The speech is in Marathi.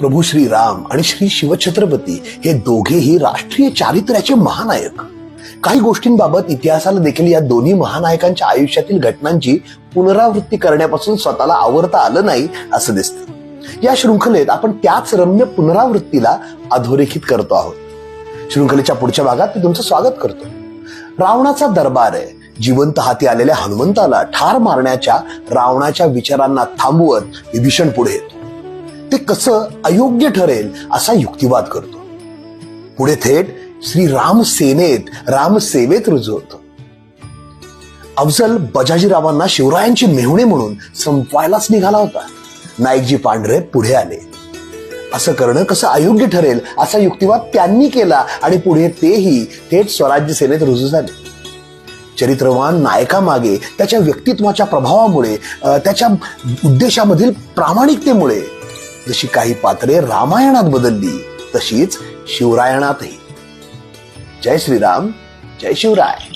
प्रभू श्रीराम आणि श्री शिवछत्रपती हे दोघेही राष्ट्रीय चारित्र्याचे महानायक. काही गोष्टींबाबत इतिहासाला देखील या दोन्ही महानायकांच्या आयुष्यातील घटनांची पुनरावृत्ती करण्यापासून स्वतःला आवरता आलं नाही असं दिसतं. या शृंखलेत आपण त्याच रम्य पुनरावृत्तीला अधोरेखित करतो आहोत. शृंखलेच्या पुढच्या भागात मी तुमचं स्वागत करतो. रावणाचा दरबार आहे. जिवंत हाती आलेल्या हनुमंताला ठार मारण्याच्या रावणाच्या विचारांना थांबवत विभीषण पुढे येतो. ते कसं अयोग्य ठरेल असा युक्तिवाद करतो. पुढे थेट श्री राम सेनेत रामसेवेत रुजू होतो. अफजल बजाजीरावांना शिवरायांची मेहुणे म्हणून संपवायलाच निघाला होता. नाईकजी पांढरे पुढे आले. असं करणं कसं अयोग्य ठरेल असा युक्तिवाद त्यांनी केला आणि पुढे तेही थेट स्वराज्य सेनेत रुजू झाले. चरित्रवान नायकामागे त्याच्या व्यक्तित्वाच्या प्रभावामुळे त्याच्या उद्देशामधील प्रामाणिकतेमुळे जशी काही पात्रे रामायणात बदलली तशीच शिवरायणातही. जय श्रीराम जय शिवराय.